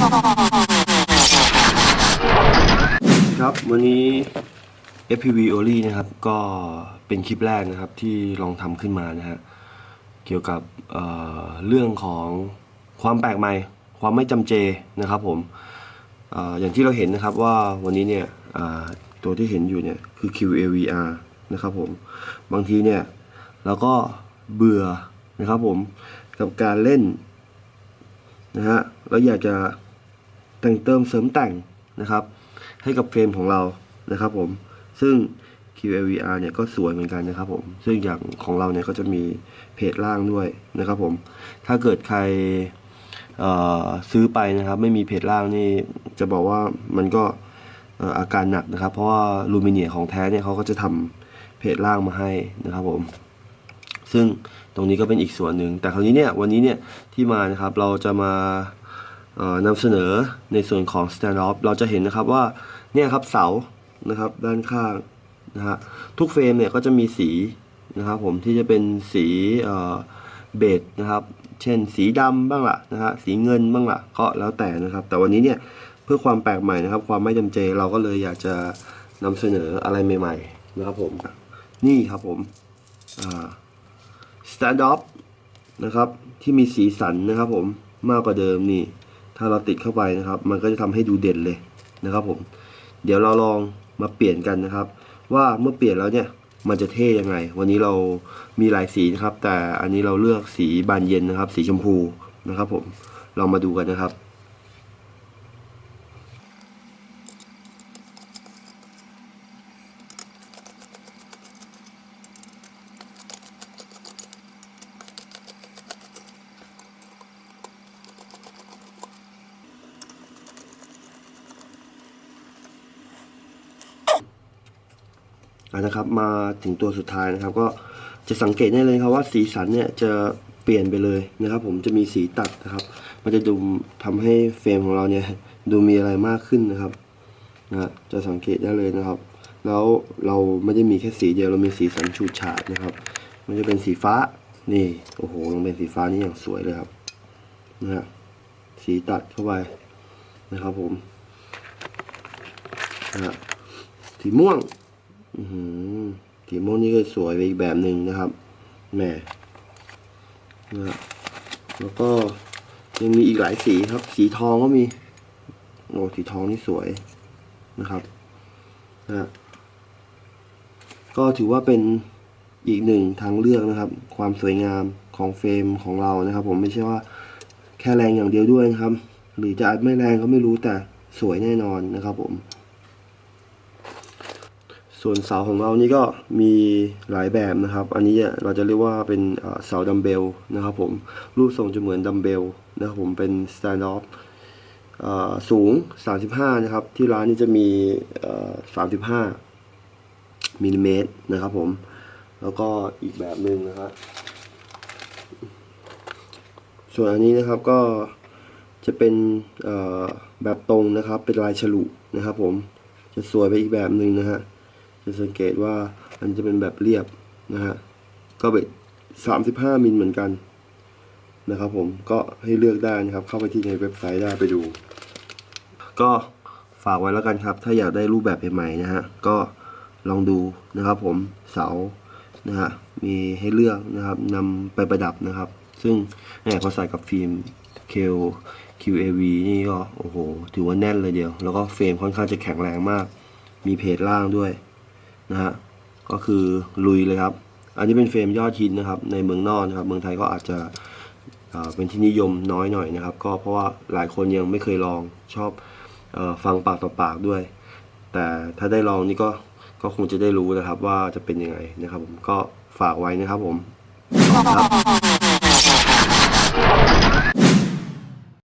ครับวันนี้ FPV Only นะครับก็เป็นคลิปแรกนะครับที่ลองทำขึ้นมานะฮะเกี่ยวกับเเรื่องของความแปลกใหม่ ความไม่จำเจนะครับผมออย่างที่เราเห็นนะครับว่าวันนี้เนี่ยตัวที่เห็นอยู่เนี่ยคือ QAVR นะครับผมบางทีเนี่ยเราก็เบื่อนะครับผมกับการเล่นนะฮะแล้วอยากจะ แต่งเติมเสริมแต่งนะครับ ให้กับเฟรมของเรานะครับผม ซึ่ง QLVR เนี่ยก็สวยเหมือนกันนะครับผม ซึ่งอย่างของเราเนี่ยก็จะมีเพจล่างด้วยนะครับผม ถ้าเกิดใครซื้อไปนะครับ ไม่มีเพจล่างนี่จะบอกว่ามันก็อาการหนักนะครับ เพราะว่าลูมิเนียของแท้เนี่ยเขาก็จะทำเพจล่างมาให้นะครับผม ซึ่งตรงนี้ก็เป็นอีกส่วนหนึ่ง แต่คราวนี้เนี่ยวันนี้เนี่ยที่มานะครับเราจะมา นำเสนอในส่วนของ stand off เราจะเห็นนะครับว่าเนี่ยครับเสานะครับด้านข้างนะฮะทุกเฟรมเนี่ยก็จะมีสีนะครับผมที่จะเป็นสีเบจนะครับ เช่นสีดำบ้างละนะฮะสีเงินบ้างละก็แล้วแต่นะครับ แต่วันนี้เนี่ยเพื่อความแปลกใหม่นะครับ ความไม่จำเจเราก็เลยอยากจะนำเสนออะไรใหม่ๆนะครับผมนี่ครับผมอ่า stand off นะครับที่มีสีสันนะครับผมมากกว่าเดิมนี่ ถ้าเราติดเข้าไปนะครับ มันก็จะทำให้ดูเด่นเลยนะครับผม เดี๋ยวเราลองมาเปลี่ยนกันนะครับ ว่าเมื่อเปลี่ยนแล้วเนี่ยมันจะเท่ยังไง วันนี้เรามีหลายสีนะครับ แต่อันนี้เราเลือกสีบานเย็นนะครับ สีชมพูนะครับ ผมลองมาดูกันนะครับ นะครับ มาถึงตัวสุดท้ายนะครับ ก็จะสังเกตได้เลยครับว่าสีสันเนี่ยจะเปลี่ยนไปเลยนะครับ ผมจะมีสีตัดนะครับ มันจะดูทำให้เฟรมของเราเนี่ยดูมีอะไรมากขึ้นนะครับนะจะสังเกตได้เลยนะครับ แล้วเราไม่ได้มีแค่สีเดียวเรามีสีสันฉูดฉาดนะครับ มันจะเป็นสีฟ้านี่โอ้โหลงเป็นสีฟ้านี่อย่างสวยเลยครับนะฮะสีตัดเข้าไปนะครับผมนะฮะสีม่วง อือสีม่วงนี่ก็สวยไปอีกแบบหนึ่งนะครับแหมนะแล้วก็ยังมีอีกหลายสีครับ สีทองก็มีโอ้สีทองนี่สวยนะครับนะก็ถือว่าเป็นอีกหนึ่งทางเลือกนะครับ ความสวยงามของเฟรมของเรานะครับ ผมไม่ใช่ว่าแค่แรงอย่างเดียวด้วยนะครับ หรือจะอาจไม่แรงก็ไม่รู้แต่สวยแน่นอนนะครับผม ส่วนเสาของเรานี่ก็มีหลายแบบนะครับ อันนี้เราจะเรียกว่าเป็นเสาดัมเบลนะครับผม รูปทรงจะเหมือนดัมเบลนะครับผม เป็น stand off เอ่อสูง 35 นะครับ ที่ร้านนี้จะมี 35มิลลิเมตรนะครับผม แล้วก็อีกแบบหนึ่งนะครับส่วนอันนี้นะครับก็จะเป็นแบบตรงนะครับ เป็นลายฉลุนะครับผม จะสวยไปอีกแบบหนึ่งนะฮะ จะสังเกตว่ามันจะเป็นแบบเรียบนะฮะก็เป็นสามสิบห้ามิลเหมือนกันนะครับผมก็ให้เลือกได้นะครับ เข้าไปที่ในเว็บไซต์ได้ไปดู ก็ฝากไว้แล้วกันครับ ถ้าอยากได้รูปแบบใหม่ๆนะฮะก็ลองดูนะครับผมเสานะฮะมีให้เลือกนะครับนำไปประดับนะครับ ซึ่งเนี่ยพอใส่กับฟิล์ม Q QAV นี่ก็โอ้โห ถือว่าแน่นเลยเดียว แล้วก็เฟรมค่อนข้างจะแข็งแรงมาก มีเพจล่างด้วย นะฮะก็คือลุยเลยครับ อันนี้เป็นเฟรมยอดฮิตนะครับ ในเมืองนอกนะครับ เมืองไทยก็อาจจะเป็นที่นิยมน้อยหน่อยนะครับ ก็เพราะว่าหลายคนยังไม่เคยลองชอบอฟังปากต่อปากด้วย แต่ถ้าได้ลองนี่ก็ก็คงจะได้รู้นะครับว่าจะเป็นยังไงนะครับผมก็ฝากไว้นะครับผมครับ